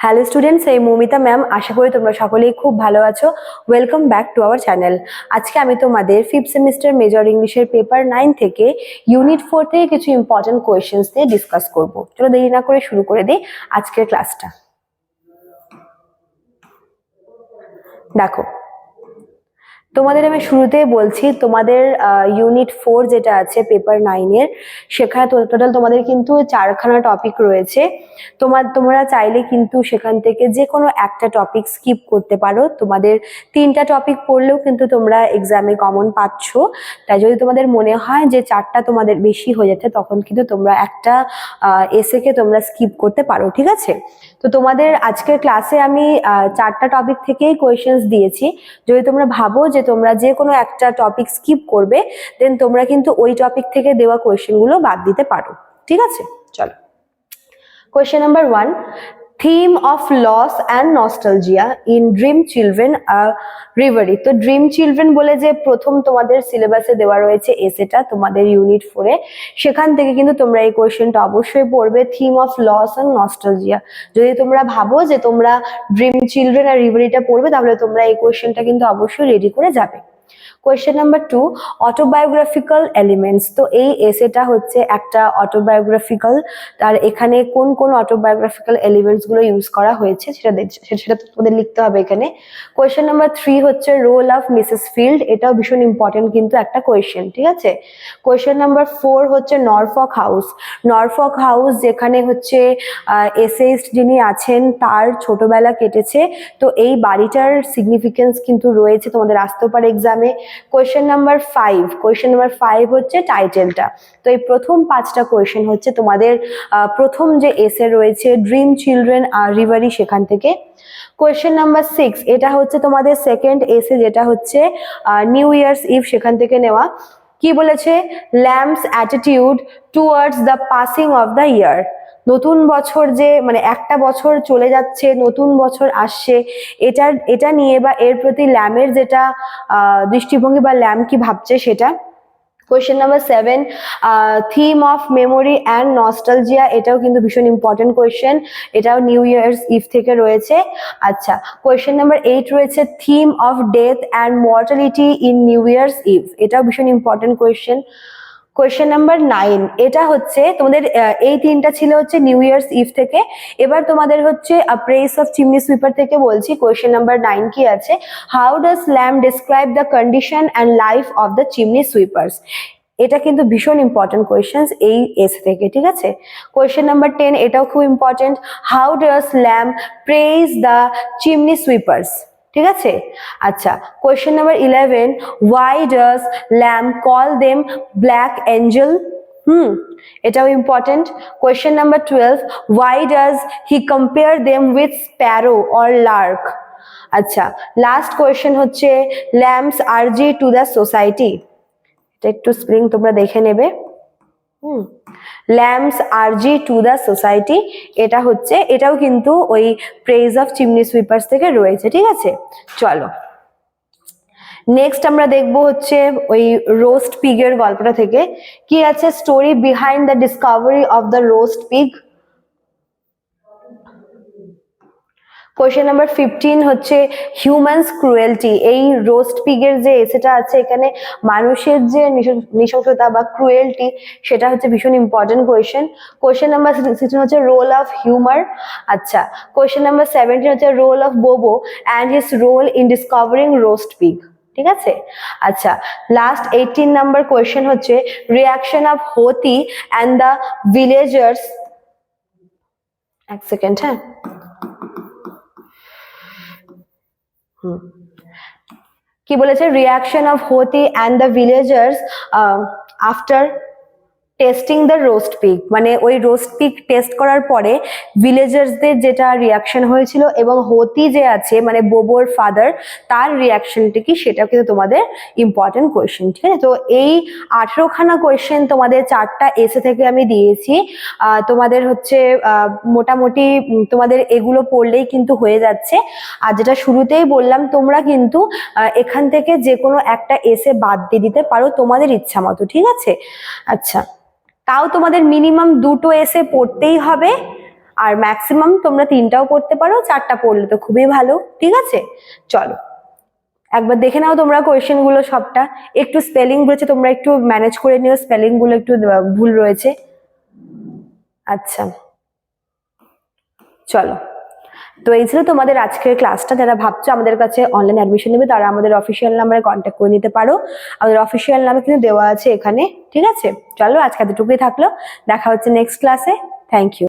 Hello students এই Moumita ma'am আশা করি তোমরা সকলেই খুব ভালো আছো। Welcome back to our channel আজকে আমি তোমাদের ফিফথ সেমিস্টার মেজর ইংলিশের পেপার নাইন থেকে ইউনিট ফোর থেকে কিছু ইম্পর্টেন্ট কোয়েশ্চেন্স নিয়ে ডিসকাস করব। চলো দেরি না করে শুরু করে দিই আজকের ক্লাসটা দেখো তোমাদের আমি শুরুতেই বলছি, তোমাদের ইউনিট ফোর যেটা আছে পেপার নাইনের সেখানে টোটাল তোমাদের কিন্তু চারখানা টপিক রয়েছে। তোমার, তোমরা চাইলে কিন্তু সেখান থেকে যে কোনো একটা টপিক স্কিপ করতে পারো। তোমাদের তিনটা টপিক পড়লেও কিন্তু তোমরা এক্সামে কমন পাচ্ছ। তাই যদি তোমাদের মনে হয় যে চারটা তোমাদের বেশি হয়ে যাচ্ছে, তখন কিন্তু তোমরা একটা এসেকে তোমরা স্কিপ করতে পারো, ঠিক আছে? তো তোমাদের আজকের ক্লাসে আমি চারটা টপিক থেকেই কোয়েশ্চেন্স দিয়েছি। যদি তোমরা ভাবো যে তোমরা যে কোনো একটা টপিক স্কিপ করবে দেন তোমরা কিন্তু ওই টপিক থেকে দেওয়া কোয়েশ্চেনগুলো বাদ দিতে পারো। ঠিক আছে? চলো। Question number one theme of loss and nostalgia in dream children R reverie তো ড্রিম চিলড্রেন বলে যে প্রথম তোমাদের সিলেবাসে দেওয়া রয়েছে এসেটা তোমাদের ইউনিট ফোরে সেখান থেকে কিন্তু তোমরা এই কোয়েশ্চেনটা অবশ্যই পড়বে। Theme of loss and nostalgia যদি তোমরা ভাবো যে তোমরা ড্রিম চিলড্রেন আর রিভারিটা পড়বে, তাহলে তোমরা এই কোয়েশ্চেনটা কিন্তু অবশ্যই রেডি করে যাবে। Question number two autobiographical elements তো এই এসেটা হচ্ছে একটা অটোবায়োগ্রাফিক্যাল আর এখানে কোন কোন অটোবায়োগ্রাফিক্যাল এলিমেন্টসগুলো ইউজ করা হয়েছে সেটা সেটা সেটা তোমাদের লিখতে হবে এখানে। কোয়েশ্চেন নাম্বার থ্রি হচ্ছে রোল অফ মিসেস ফিল্ড এটাও ভীষণ ইম্পর্টেন্ট কিন্তু একটা কোয়েশ্চেন ঠিক আছে? কোয়েশ্চেন নাম্বার ফোর হচ্ছে নরফক হাউস নরফক হাউস যেখানে হচ্ছে এসেইস্ট যিনি আছেন, তার ছোটবেলা কেটেছে। তো এই বাড়িটার সিগনিফিকেন্স কিন্তু রয়েছে, তোমাদের আসতেও পারে এক্সামে question number five question number five হচ্ছে টাইটেলটা তো এই প্রথম পাঁচটা কোয়েশ্চেন হচ্ছে তোমাদের প্রথম যে এসে রয়েছে ড্রিম চিলড্রেন আর রিভারি সেখান থেকে। কোয়েশ্চেন নাম্বার সিক্স এটা হচ্ছে তোমাদের সেকেন্ড এসে যেটা হচ্ছে নিউ ইয়ার্স ইভ সেখান থেকে নেওয়া। কি বলেছে? Lamb's attitude towards the passing of the year নতুন বছর যে মানে একটা বছর চলে যাচ্ছে, নতুন বছর আসছে, এটার, এটা নিয়ে বা এর প্রতি ল্যামের যেটা দৃষ্টিভঙ্গি বা ল্যাম কি ভাবছে সেটা? Question number seven theme of memory and nostalgia এটাও কিন্তু ভীষণ ইম্পর্টেন্ট কোয়েশ্চেন এটাও নিউ ইয়ার্স ইভ থেকে রয়েছে। আচ্ছা কোয়েশ্চেন নাম্বার এইট রয়েছে theme of death and mortality in New Year's Eve এটাও ভীষণ important question question number nine এটা হচ্ছে তোমাদের এই তিনটা ছিল হচ্ছে নিউ ইয়ার্স ইভ থেকে। এবার তোমাদের হচ্ছে প্রেস অফ চিমনি সুইপার থেকে বলছি কোয়েশ্চেন নাম্বার নাইন কি আছে? How does Lamb describe the condition and life of the chimney sweepers এটা কিন্তু ভীষণ ইম্পর্টেন্ট কোয়েশ্চেন এই এস থেকে, ঠিক আছে? কোয়েশ্চেন নাম্বার টেন এটাও খুব important how does Lamb praise the chimney sweepers ঠিক আছে? আচ্ছা question number eleven why does Lamb call them black angel hmm, এটাও important question number twelve why does he compare them with sparrow or lark আচ্ছা last question হচ্ছে Lamb's urge to the society এটা একটু spring তোমরা দেখে নেবে। হুম। Lamb's urge to the society এটা হচ্ছে, এটাও কিন্তু ওই প্রেজ অফ চিমনি সুইপার্স থেকে রয়েছে, ঠিক আছে? চলো। নেক্সট আমরা দেখব হচ্ছে ওই রোস্ট পিগের গল্পটা থেকে। কি আছে? Story behind the discovery of the roast pig question number fifteen হচ্ছে হিউম্যানস ক্রুয়েলটি এই রোস্ট পিগের যে এসেটা আছে, এখানে মানুষের যে নৃশ- নৃশংসতা বা ক্রুয়েলটি সেটা হচ্ছে ভীষণ important question question number sixteen হচ্ছে রোল অফ হিউমার আচ্ছা কোয়েশ্চেন নাম্বার সেভেন্টিন হচ্ছে role of Bobo and his role in discovering roast pig ঠিক আছে? আচ্ছা লাস্ট এইটিন নাম্বার কোয়েশ্চেন হচ্ছে reaction of Hoti and the villagers এক second হ্যাঁ হুম। কি বলেছে? Reaction of Hoti and the villagers after tasting the roast pig মানে ওই রোস্ট পিক টেস্ট করার পরে ভিলেজার্সদের যেটা রিয়াকশন হয়েছিল এবং হতি যে আছে মানে বোবোর ফাদার তার রিয়াকশনটি কি সেটাও কিন্তু তোমাদের ইম্পর্টেন্ট কোয়েশ্চেন ঠিক আছে? তো এই আঠেরোখানা কোয়েশ্চেন তোমাদের চারটা এসে থেকে আমি দিয়েছি। তোমাদের হচ্ছে মোটামুটি তোমাদের এগুলো পড়লেই কিন্তু হয়ে যাচ্ছে। আর যেটা শুরুতেই বললাম, তোমরা কিন্তু এখান থেকে যে কোনো একটা এসে বাদ দিয়ে দিতে পারো তোমাদের ইচ্ছা মতো, ঠিক আছে? আচ্ছা। তাও তোমাদের মিনিমাম দুটো এসে পড়তেই হবে, আর ম্যাক্সিমাম তোমরা তিনটাও পড়তে পারো, চারটা পড়লে তো খুবই ভালো, ঠিক আছে? চলো, একবার দেখে নাও তোমরা কোয়েশ্চেনগুলো সবটা। একটু স্পেলিং রয়েছে তোমরা একটু ম্যানেজ করে নিও স্পেলিংগুলো একটু ভুল রয়েছে। আচ্ছা চলো। তো এই ছিল তোমাদের আজকের ক্লাসটা যারা ভাবছ আমাদের কাছে অনলাইন অ্যাডমিশন নেবে, তারা আমাদের অফিসিয়াল নাম্বারে কন্ট্যাক্ট করে নিতে পারো। আমাদের অফিসিয়াল নাম্বার কিন্তু দেওয়া আছে এখানে, ঠিক আছে? চলো আজকে এতটুকুই থাকল। দেখা হচ্ছে নেক্সট ক্লাসে থ্যাংক ইউ